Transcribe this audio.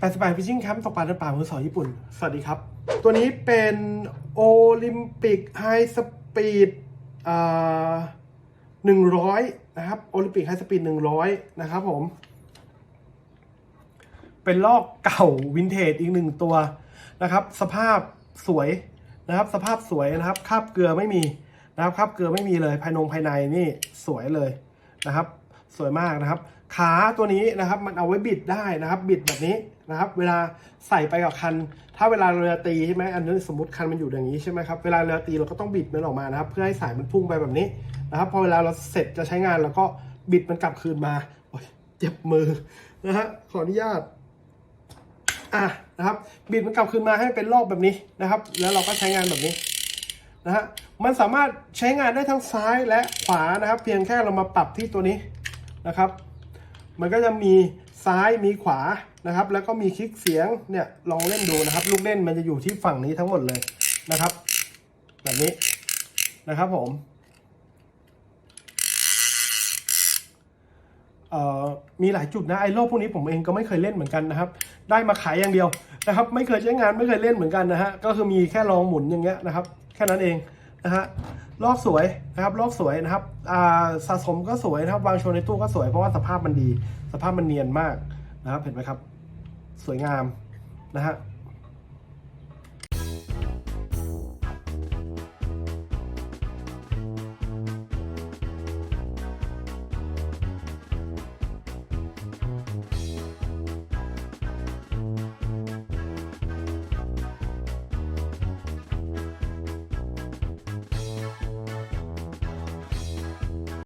88 Fishing Camp ตกปลาในป่ามือสองญี่ปุ่น สวัสดีครับ ตัวนี้เป็นโอลิมปิกไฮสปีดหนึ่งร้อยนะครับโอลิมปิกไฮสปีดหนึ่งร้อยนะครับผม เป็นลอกเก่าวินเทจอีกหนึ่งตัวนะครับ สภาพสวยนะครับ สภาพสวยนะครับคราบเกลือไม่มีนะครับคราบเกลือไม่มีเลยภายนงภายในนี่สวยเลยนะครับ สวยมากนะครับ ขาตัวนี้นะครับมันเอาไว้บิดได้นะครับ บิดแบบนี้นะครับ เวลาใส่ไปกับคัน ถ้าเวลาเรือตีใช่ไหมอันนี้สมมติคันมันอยู่อย่างนี้ใช่ไหมครับเวลาเรือตีเราก็ต้องบิดมันออกมานะครับ เพื่อให้สายมันพุ่งไปแบบนี้นะครับพอเวลาเราเสร็จจะใช้งานเราก็บิดมันกลับคืนมาเจ็บมือนะฮะขออนุญาตอะนะครับ บิดมันกลับคืนมาให้เป็นรอบแบบนี้นะครับ แล้วเราก็ใช้งานแบบนี้นะฮะมันสามารถใช้งานได้ทั้งซ้ายและขวานะครับ เพียงแค่เรามาปรับที่ตัวนี้ นะครับ มันก็จะมีซ้ายมีขวานะครับ แล้วก็มีคลิกเสียงเนี่ยลองเล่นดูนะครับ ลูกเล่นมันจะอยู่ที่ฝั่งนี้ทั้งหมดเลยนะครับ แบบนี้นะครับผมเอ่อมีหลายจุดนะไอ้โลพวกนี้ผมเองก็ไม่เคยเล่นเหมือนกันนะครับ ได้มาขายอย่างเดียวนะครับ ไม่เคยใช้งานไม่เคยเล่นเหมือนกันนะฮะก็คือมีแค่ลองหมุนอย่างเงี้ยนะครับ แค่นั้นเองนะฮะ ลอกสวยนะครับลอกสวยนะครับสะสมก็สวยนะครับ วางโชว์ในตู้ก็สวยเพราะว่าสภาพมันดี สภาพมันเนียนมากนะครับ เห็นไหมครับ สวยงามนะฮะ